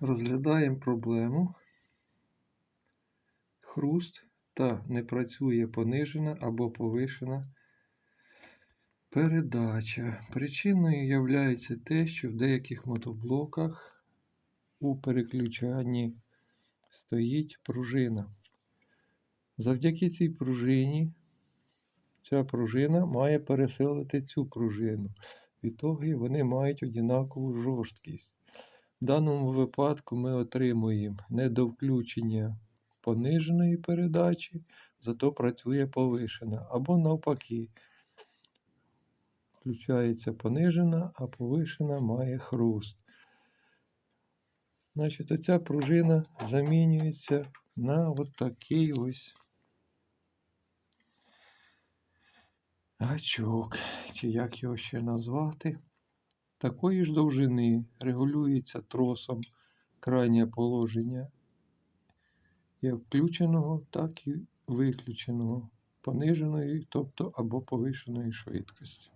Розглядаємо проблему. Хруст та не працює понижена або повишена передача. Причиною є те, що в деяких мотоблоках у переключанні стоїть пружина. Завдяки цій пружині ця пружина має пересилити цю пружину. Відтоді вони мають однакову жорсткість. В даному випадку ми отримуємо недовключення пониженої передачі, зато працює повишена. Або навпаки, включається понижена, а повишена має хруст. Значить, оця пружина замінюється на от такий ось гачок, чи як його ще назвати. Такої ж довжини регулюється тросом крайнє положення як включеного, так і виключеного, пониженої, тобто або повишеної швидкості.